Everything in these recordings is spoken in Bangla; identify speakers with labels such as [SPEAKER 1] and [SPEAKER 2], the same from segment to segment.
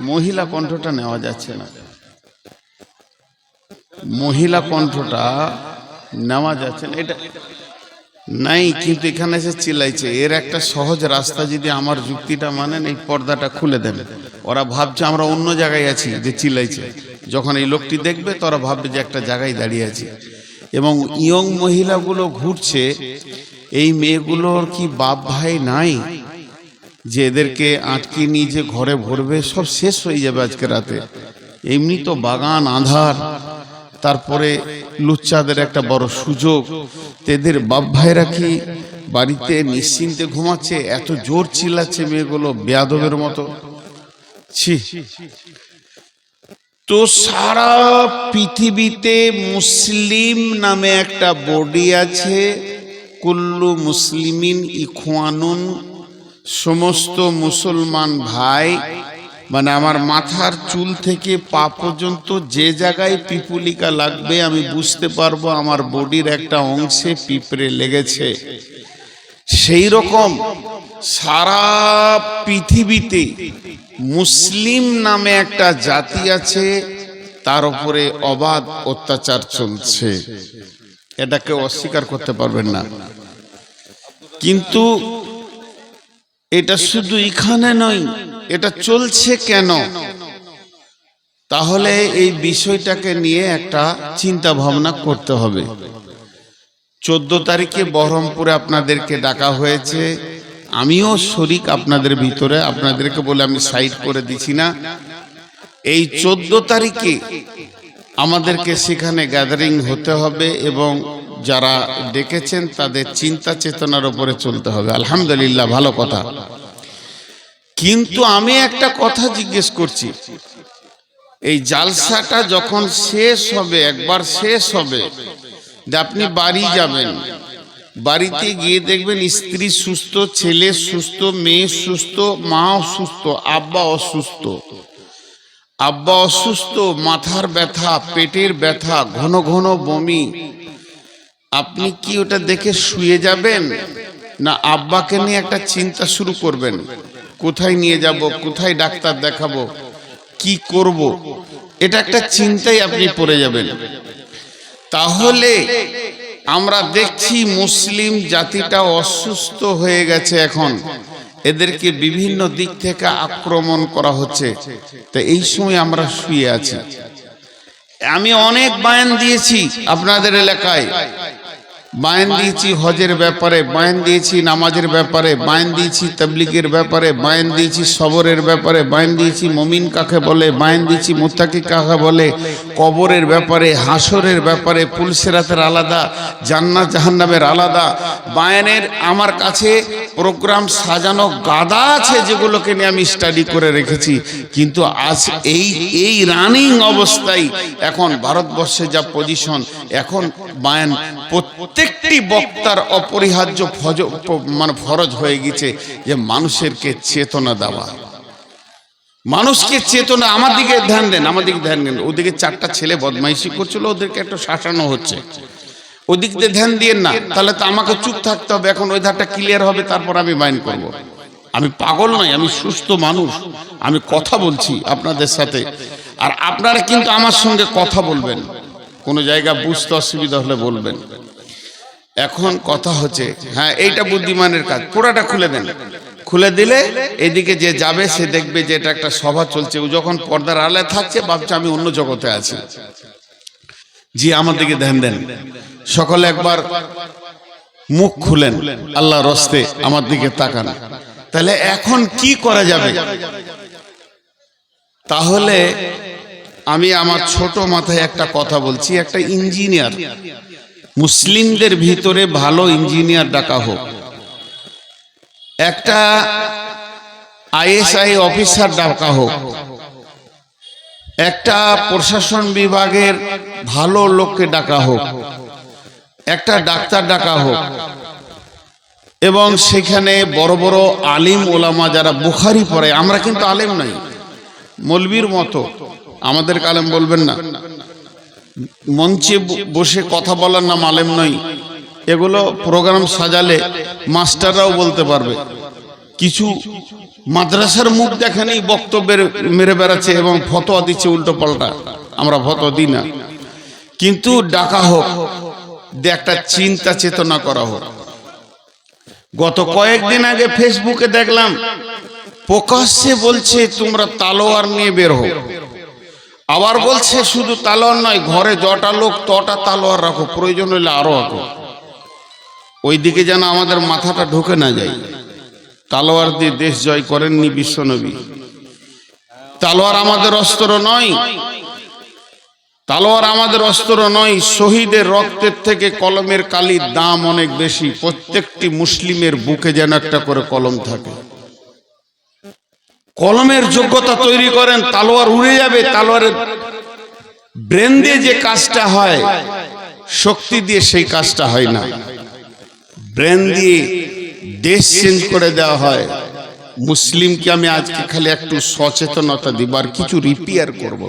[SPEAKER 1] মহিলা কণ্ঠটা নেওয়া যাচ্ছে না। মহিলা কণ্ঠটা নেওয়া যাচ্ছে না। এটা নাই, কিন্তু এখানে এসে চিল্লাইছে, এর একটা সহজ রাস্তা যদি আমার যুক্তিটা মানেন, এই পর্দাটা খুলে দেন। ওরা ভাবছে আমরা অন্য জায়গায় আছি, যে চিল্লাইছে। যখন এই লোকটি দেখবে, তো ওরা ভাববে যে একটা জায়গায় দাঁড়িয়ে আছি। এবং ইয়ং মহিলাগুলো ঘুরছে, এই মেয়েগুলোর কি বাপ ভাই নাই? যে এদেরকে আটকে নিয়ে যে ঘরে ভরবে, সব শেষ হয়ে যাবে আজকে রাতে। এমনি তো বাগান, আধার, তারপরে লুচ্চাদের একটা বড় সুযোগ। তো এদের বাপ ভাইরা কি বাড়িতে নিশ্চিন্তে ঘুমাচ্ছে? এত জোর চিল্লাচ্ছে মেয়েগুলো বেয়াদবের মতো। ছি। তো সারা পৃথিবীতে মুসলিম নামে একটা বডি আছে, কুল্লু মুসলিমিন ইখওয়ানুন। সমস্ত মুসলমান ভাই মানে আমার মাথার চুল থেকে পা পর্যন্ত যে জায়গায় পিপুলিকা লাগবে, আমি বুঝতে পারব আমার বডির একটা অংশে পিঁপড়ে লেগেছে। সেই রকম সারা পৃথিবীতে মুসলিম নামে একটা জাতি আছে, তার উপরে অবাধ অত্যাচার চলছে। এটাকে অস্বীকার করতে পারবেন না। কিন্তু এটা শুধু এখানে নয়, এটা চলছে কেন? তাহলে এই বিষয়টাকে নিয়ে একটা চিন্তা ভাবনা করতে হবে। চোদ্দ তারিখে বহরমপুরে আপনাদেরকে ডাকা হয়েছে। আমিও শরিক আপনাদের ভিতরে, আপনাদেরকে বলে আমি সাইড করে দিছি না। এই চোদ্দ তারিখে আমাদেরকে সেখানে গ্যাদারিং হতে হবে এবং যারা ডেকেছেন তাদের চিন্তা চেতনার উপরে চলতে হবে। আলহামদুলিল্লাহ, ভালো কথা। কিন্তু আমি একটা কথা জিজ্ঞেস করছি। এই জালসাটা যখন শেষ হবে, একবার শেষ হবে, যে আপনি বাড়ি যাবেন। বাড়িতে গিয়ে দেখবেন স্ত্রী সুস্থ, ছেলে সুস্থ, মেয়ে সুস্থ, মা অসুস্থ, আব্বা অসুস্থ। আব্বা অসুস্থ, মাথার ব্যথা, পেটের ব্যথা, ঘন ঘন বমি আপনি কি ওটা দেখে শুয়ে যাবেন? না, আব্বাকে নিয়ে একটা চিন্তা শুরু করবেন। কোথায় নিয়ে যাব, কোথায় ডাক্তার দেখাবো, কি করব? এটা একটা চিন্তাই আপনি পড়ে যাবেন। তাহলে আমরা দেখছি মুসলিম জাতিটা অসুস্থ হয়ে গেছে এখন। এদেরকে বিভিন্ন দিক থেকে আক্রমণ করা হচ্ছে। তো এই সময় আমরা শুয়ে আছি। আমি অনেক বায়ান দিয়েছি আপনাদের এলাকায়। বায়ান দিয়েছি হজের ব্যাপারে, বায়ান দিয়েছি নামাজের ব্যাপারে, বায়ান দিয়েছি তবলিগের ব্যাপারে, বায়ান দিয়েছি সবরের ব্যাপারে, বায়ান দিয়েছি মমিন কাকে বলে, বায়ান দিয়েছি মুত্তাকি কাকে বলে, কবরের ব্যাপারে হাসরের ব্যাপারে পুলসেরাতের আলাদা, জান্নাত জাহান্নামের আলাদা। বায়ানের আমার কাছে প্রোগ্রাম সাজানো গাদা আছে যেগুলোকে নিয়ে আমি স্টাডি করে রেখেছি। কিন্তু আজ এই এই রানিং অবস্থায় এখন ভারতবর্ষে যা পজিশন এখন বায়ান প্রত্যেকটি বক্তার অপরিহার্য ফজ মানে ফরজ হয়ে গেছে যে মানুষেরকে চেতনা দেওয়া। মানুষকে চেতনা আমার দিকে ধ্যান দেন, আমার দিকে ধ্যান দেন। ওদিকে চারটা ছেলে বদমাইশি করছিল, ওদেরকে একটু শাসানো হচ্ছে। ওদিক দিয়ে ধ্যান দিয়েন না, তাহলে তো আমাকে চুপ থাকতে হবে, এখন ওই ধারটা ক্লিয়ার হবে, তারপর আমি মাইন্ড করব। আমি পাগল নই, আমি সুস্থ মানুষ, আমি কথা বলছি আপনাদের সাথে। আর আপনারা কিন্তু আমার সঙ্গে কথা বলবেন। কোনো জায়গা বুঝতে অসুবিধা হলে বলবেন। এখন কথা হচ্ছে হ্যাঁ এইটা বুদ্ধিমানের কাজ। পুরাটা খুলে দেন। খুলে দিলে এদিকে যে যাবে, সে দেখবে যে এটা একটা সভা চলছে। ও যখন পর্দার আলে থাকছে, ভাবছে আমি অন্য জগতে আছি। জি, আমার দিকে ধ্যান দেন। সকলে একবার মুখ খুলেন। আল্লাহ রস্তে আমার দিকে তাকান। তাহলে এখন কি করা যাবে? তাহলে আমি আমার ছোট মাথায় একটা কথা বলছি। একটা ইঞ্জিনিয়ার মুসলিমদের ভিতরে ভালো ইঞ্জিনিয়ার ডাকা হোক। একটা আইএসআই অফিসার ডাকা হোক। একটা প্রশাসন বিভাগের ভালো লোককে ডাকা হোক। একটা ডাক্তার ডাকা হোক। এবং সেখানে বড় বড় আলিম ওলামা যারা বুখারি পড়ে, আমরা কিন্তু আলেম নাই, মলবির মতো। আমাদের কালেম বলবেন না। মঞ্চে বসে কথা বলার নাম আলেম নয়। এগুলো প্রোগ্রাম সাজালে মাস্টাররাও বলতে পারবে। কিছু মাদ্রাসার মুখ দেখানি, বক্তব্যের মেরে বেড়াচ্ছে এবং ফতোয়া দিচ্ছে উল্টো পাল্টা। আমরা ফতোয়া দিই না। কিন্তু ডাকা হোক একটা চিন্তা চেতনা করা হোক। গত কয়েকদিন আগে ফেসবুকে দেখলাম, প্রকাশ্যে বলছে, তোমরা তালোয়ার নিয়ে বের হো আবার বলছে, শুধু তালোয়ার নয়, ঘরে যটা লোক, তটা তালোয়ার রাখো, প্রয়োজন হলে আরও রাখো। ওইদিকে যেন আমাদের মাথাটা ঢুকে না যায়। তালোয়ার দিয়ে দেশ জয় করেননি বিশ্বনবী। তালোয়ার আমাদের অস্ত্র নয়। তালোয়ার আমাদের অস্ত্র নয়, শহীদের রক্তের থেকে কলমের কালির দাম অনেক বেশি। প্রত্যেকটি মুসলিমের বুকে যেন একটা করে কলম থাকে। কলমের যোগ্যতা তৈরি করেন, তালোয়ার উড়ে যাবে, তালোয়ারের ব্রেন দিয়ে যে কাজটা হয়, শক্তি দিয়ে সেই কাজটা হয় না ব্রেন দিয়ে দেশ চেঞ্জ করে দেওয়া হয় মুসলিমকে আমি আজকে খালি একটু সচেতনতা দিব আর কিছু রিপেয়ার করব।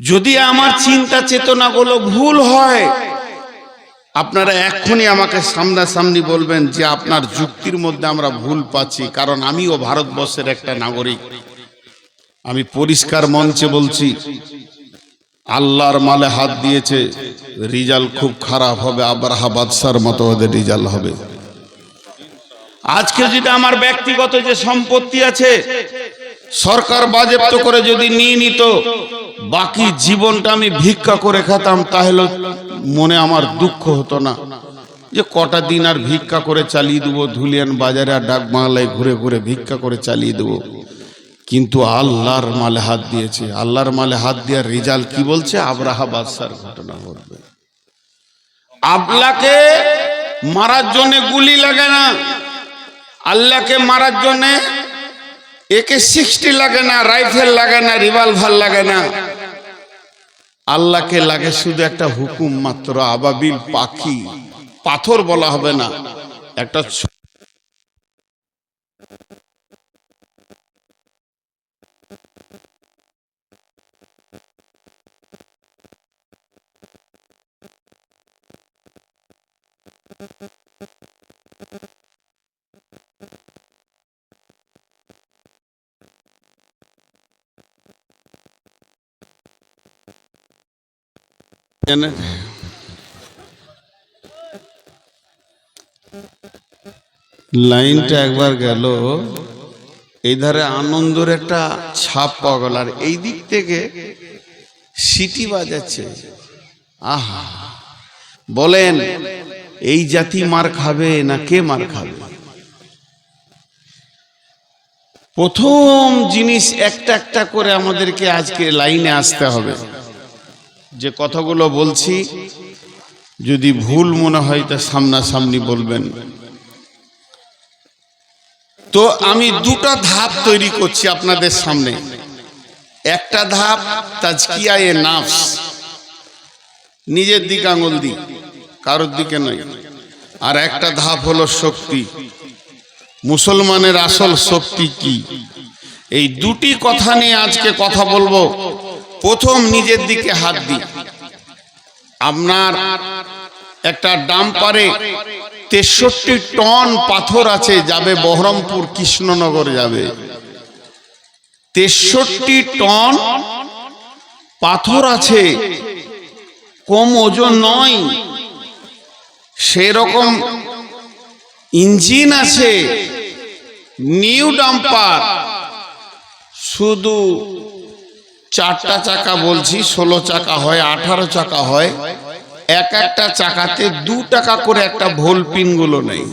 [SPEAKER 1] যদি আমার চিন্তা চেতনাগুলো ভুল হয় আপনারা এক্ষুনি আমাকে সামনাসামনি বলবেন যে আপনার যুক্তির মধ্যে আমরা ভুল পাচ্ছি, কারণ আমিও ভারতবর্ষের একটা নাগরিক। আমি পরিষ্কার মঞ্চে বলছি, আল্লাহর মালে হাত দিয়েছে, রিজাল্ট খুব খারাপ হবে, আবরাহা বাদশার মতো ওদের রিজাল্ট হবে। আজকে যদি আমার ব্যক্তিগত যে সম্পত্তি আছে, সরকার বাজেপ্ত করে যদি নিয়ে নিত বাকি জীবনটা আমি ভিক্ষা করে খেতাম, তাহলে মনে আমার দুঃখ হতো না। যে কটা দিন আর ভিক্ষা করে চালিয়ে দেবো, ধুলিয়ান বাজারে আর ডাক বাংলায় ঘুরে ঘুরে ভিক্ষা করে চালিয়ে দেবো। কিন্তু আল্লাহর মালে হাত দিয়েছে। আল্লাহর মালে হাত দেওয়ার রেজাল্ট কি বলছে? আবরাহা বাদশার ঘটনা ঘটবে। আবলাকে মারার জন্য গুলি লাগে না। আল্লাহকে মারার জন্য একে সিক্সটি লাগে না, রাইফেল লাগে না, রিভলভার লাগে না। আল্লাহকে লাগে শুধু একটা হুকুম মাত্র আবাবিল পাখি। পাথর বলা হবে না। একটা লাইনটা একবার গেল। এই ধারে আনন্দের একটা ছাপ পাওয়া গেল। আর এই দিক থেকে সিটি বাজাচ্ছে। আহা। বলেন, এই জাতি মার খাবে না কে মার খাবে? প্রথম জিনিস একটা একটা করে আমাদেরকে আজকে লাইনে আসতে হবে। যে কথাগুলো বলছি, যদি ভুল মনে হয় তা সামনাসামনি বলবেন। তো আমি দুটো ধাপ তৈরি করছি আপনাদের সামনে। একটা ধাপ, তাজকিয়ায়ে নাফস। নিজের দিকে আঙুল দি কারোর দিকে নয়। আর একটা ধাপ হলো শক্তি। মুসলমানের আসল শক্তি কি? এই দুটি কথা নিয়ে আজকে কথা বলব। প্রথম নিজের দিকে হাত দিই। আপনার একটা ডাম্পারে তেষট্টি টন পাথর আছে, যাবে বহরমপুর, কৃষ্ণনগর যাবে। তেষট্টি টন পাথর আছে, কম ওজন নয়। সেরকম ইঞ্জিন আছে, নিউ ডাম্পার। শুধু চারটা চাকা বলছি, ষোলো চাকা হয়, আঠারো চাকা হয়। এক একটা চাকাতে দু টাকা করে একটা ভোল পিনগুলো নেই।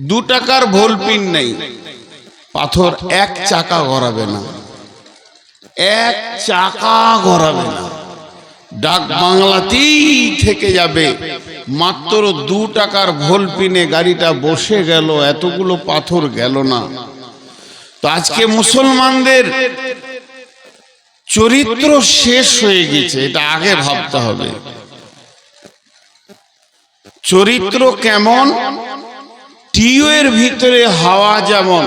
[SPEAKER 1] দু টাকার ভোল পিন নেই। পাথর এক চাকা গড়াবে না। এক চাকা গড়াবে না। ডাক বাংলাতেই থেকে যাবে। মাত্র দু টাকার ভোল পিনে গাড়িটা বসে গেল, এতগুলো পাথর গেল না। তো আজকে মুসলমানদের চরিত্র শেষ হয়ে গেছে, এটা আগে ভাবতে হবে। চরিত্র কেমন? টিউ এর ভিতরে হাওয়া যেমন।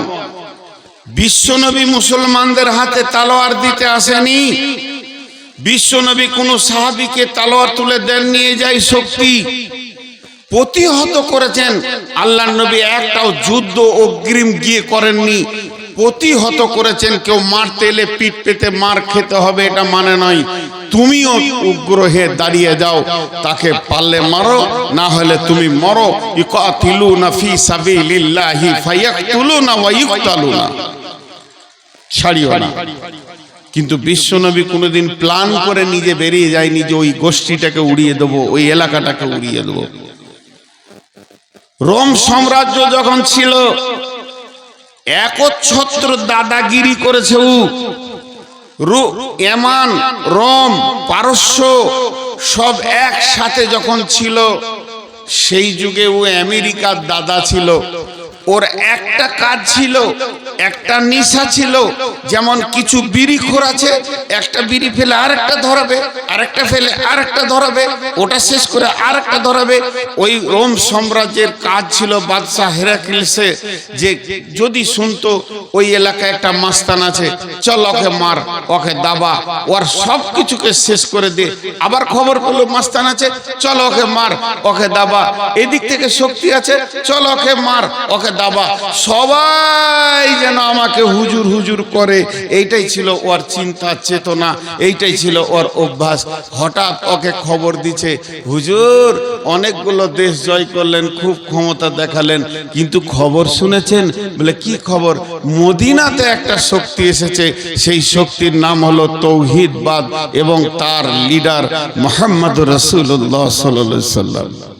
[SPEAKER 1] বিশ্বনবী মুসলমানদের হাতে তালোয়ার দিতে আসেনি। বিশ্বনবী কোন সাহাবিকে তালোয়ার তুলে দেন নিয়ে যায় শক্তি। প্রতিহত করেছেন। আল্লাহ নবী একটাও যুদ্ধ অগ্রিম গিয়ে করেননি। প্রতিহত করেছেন, কেউ মারতে এলে পিঠ পেতে মার খেতে হবে, এটা মানে নয়। তুমিও উগ্র হয়ে দাঁড়িয়ে যাও, তাকে পারলে মারো, না হলে তুমি মরো। ইকাতিলুনা ফি সাবিলিল্লাহি ফায়াকতুলুনা ওয়া ইকতালুনা। ছাড়িও না। কিন্তু বিশ্বনবী কোনোদিন প্ল্যান করে নিজে বেরিয়ে যায়নি যে ওই গোষ্ঠীটাকে উড়িয়ে দেবো, ওই এলাকাটাকে উড়িয়ে দেবো। রোম সাম্রাজ্য যখন ছিল একচ্ছত্র দাদাগিরি করেছে উ এমান, রোম, পারস্য সব একসাথে যখন ছিল, সেই যুগে ও আমেরিকার দাদা ছিল। ওর একটা কাজ ছিল, একটা নিশা ছিল, যেমন কিছু বিড়ি খোর আছে, একটা বিড়ি ফেলে আর একটা ধরাবে, আরেকটা ফেলে আর একটা ধরাবে, ওটা শেষ করে আরেকটা ধরাবে। ওই রোম সাম্রাজ্যের কাজ ছিল বাদশাহ হেরাক্লিসে যে যদি শুনতো ওই এলাকায় একটা মাস্তান আছে, চল ওকে মার, ওকে দাবা, ওর সব কিছুকে শেষ করে দে। আবার খবর পেল মাস্তান আছে, চল ওকে মার, ওকে দাবা। এদিক থেকে শক্তি আছে, চল ওকে মার, ওকে দাবা। সবাই যেন আমাকে হুজুর হুজুর করে। এইটাই ছিল ওর চিন্তা, চেতনা, এইটাই ছিল ওর অভ্যাস। হঠাৎ ওকে খবর দিছে, হুজুর, অনেকগুলো দেশ জয় করলেন, খুব ক্ষমতা দেখালেন, কিন্তু খবর শুনেছেন? বলে, কি খবর? মদিনাতে একটা শক্তি এসেছে। সেই শক্তির নাম হলো তৌহিদবাদ এবং তার লিডার মোহাম্মদ রসুল্লাহ সাল্লাহ সাল্লাম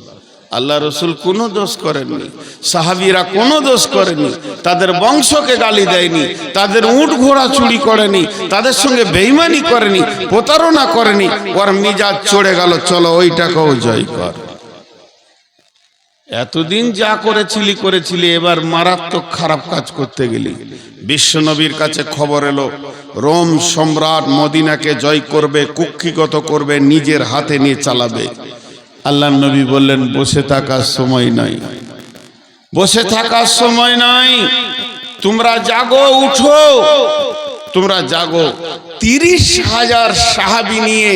[SPEAKER 1] আল্লাহ রসুল কোনো দোষ করেননি, সাহাবিরা কোনো দোষ করেনি তাদের বংশকে গালি দেয়নি, তাদের উট ঘোড়া চুরি করেনি, তাদের সঙ্গে বেইমানি করেনি, প্রতারণা করেনি, ওর মিজাজ চড়ে গেল, চলো ওইটাকেও জয় কর। এতদিন যা করেছিলি করেছিলি, এবার মারাত্মক খারাপ কাজ করতে গেলি। বিশ্বনবীর কাছে খবর এলো, রোম সম্রাট মদিনাকে জয় করবে, কুক্ষিগত করবে, নিজের হাতে নিয়ে চালাবে। আল্লাহ নবী বললেন, বসে থাকার সময় নাই। বসে থাকার সময় নাই? তোমরা জাগো, উঠো। তোমরা জাগো। তিরিশ হাজার সাহাবি নিয়ে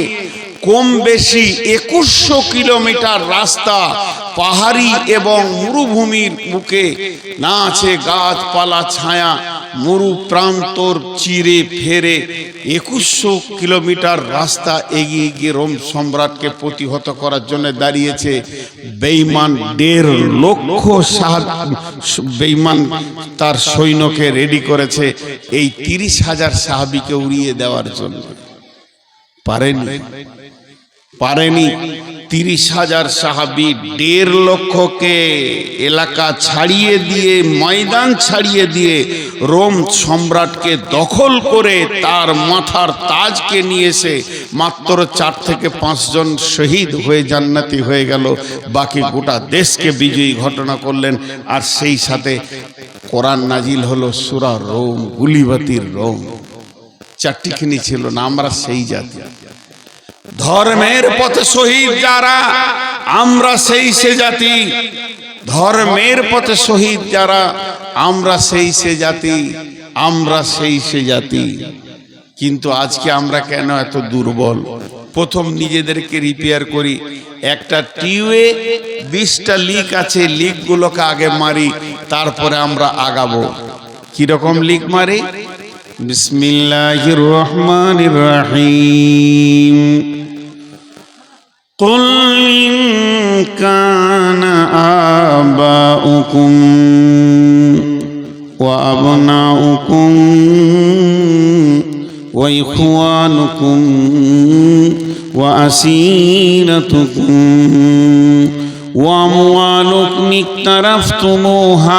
[SPEAKER 1] কম বেশি একুশশো কিলোমিটার রাস্তা, পাহাড়ি এবং মরুভূমির বুকে না আছে গাছপালা, ছায়া, মরু প্রান্তর চিরে ফেরে একুশশো কিলোমিটার রাস্তা এগিয়ে গিয়ে রোম সম্রাটকে প্রতিহত করার জন্য দাঁড়িয়েছে বেইমান দেড় লক্ষ বেইমান তার সৈন্যকে রেডি করেছে এই তিরিশ হাজার সাহাবিকে উড়িয়ে দেওয়ার জন্য। পারেনি পারেনি। তিরিশ হাজার সাহাবি, দেড় লক্ষকে এলাকা ছাড়িয়ে দিয়ে, ময়দান ছাড়িয়ে দিয়ে রোম সম্রাটকে দখল করে তার মাথার তাজকে নিয়ে এসে মাত্র চার থেকে পাঁচজন শহীদ হয়ে জান্নাতি হয়ে গেল। বাকি গোটা দেশকে বিজয়ী ঘটনা করলেন। আর সেই সাথে কোরআন নাজিল হলো সুরা রোম, গুলিবাতির রোম। চারটিখানি ছিল না, আমরা সেই জাতি। ধর্মের পথে শহীদ যারা, আমরা সেই সে জাতি। ধর্মের পথে শহীদ যারা, আমরা সেই সে জাতি, আমরা সেই সে জাতি। কিন্তু আজকে আমরা কেন এত দুর্বল? প্রথম নিজেদেরকে রিপেয়ার করি। একটা টিউয়ে বিশটা লিক আছে লিকগুলোকে আগে মারি, তারপরে আমরা আগাবো। কীরকম লিক মারি? بسم الله الرحمن الرحيم قل إن كان آباؤكم وأبناؤكم وإخوانكم وأسيرتكم وأموالكم اقترفتموها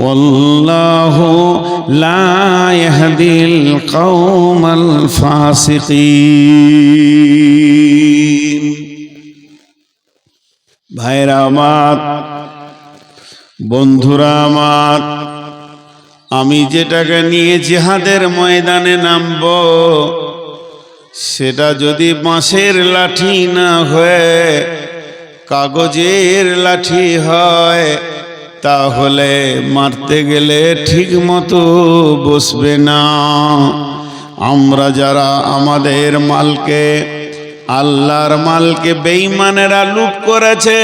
[SPEAKER 1] والله لا يهدي القوم الفاسقين ভাইরা আমার বন্ধুরা আমার আমি যেটাকে নিয়ে জিহাদের ময়দানে নামব সেটা যদি বাঁশের লাঠি না হয়ে কাগজের লাঠি হয় তাহলে মারতে গেলে ঠিক মতো বসবে না। আমরা যারা আমাদের মালকে, আল্লাহর মালকে বেঈমানেরা লুট করেছে